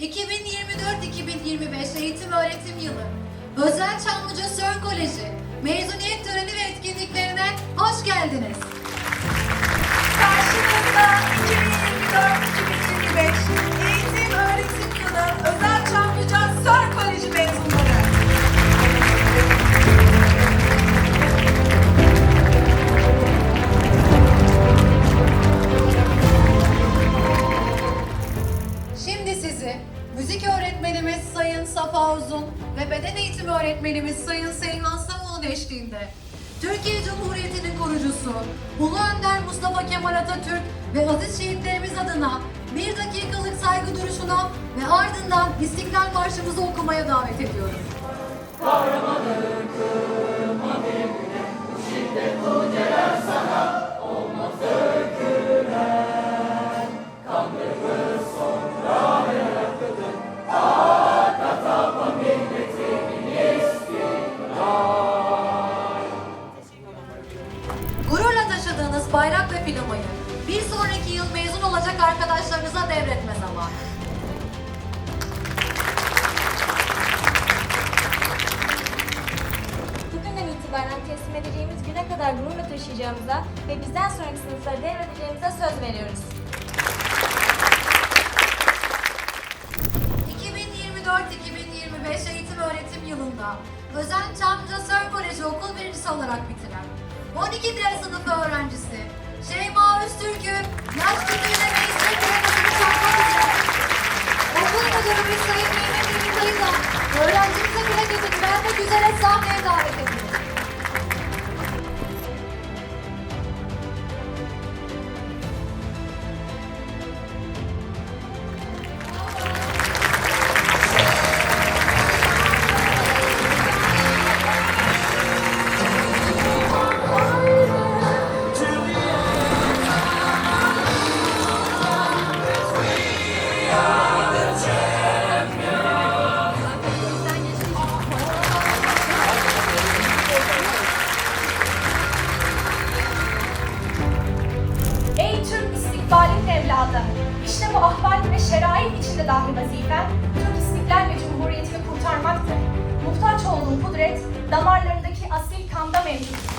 2024-2025 eğitim öğretim yılı Özel Çamlıca Sör Koleji mezuniyet töreni ve etkinliklerine hoş geldiniz. Öğretmenimiz Sayın Safa Uzun ve beden eğitimi öğretmenimiz Sayın Seyhan Samoğlu'nun eşliğinde Türkiye Cumhuriyeti'nin kurucusu Ulu Önder Mustafa Kemal Atatürk ve aziz şehitlerimiz adına bir dakikalık saygı duruşuna ve ardından İstiklal Marşımızı okumaya davet ediyorum. Gururla taşıdığınız bayrak ve filamayı bir sonraki yıl mezun olacak arkadaşlarınıza devretme zamanı. Bugünden itibaren teslim edeceğimiz güne kadar gururla taşıyacağımıza ve bizden sonraki sınıflara devredeceğimize söz veriyoruz. 2024-2025 eğitim öğretim yılında Özen Çamlıca Sör Koleji okul birincisi olarak bitiren 12 D sınıfı öğrencisi Olha só, meu İşte bu ahval ve şerait içinde dahi vazifen, Türk istiklal ve cumhuriyetini kurtarmaktır. Muhtaç olduğun kudret, damarlarındaki asil kanda mevcut.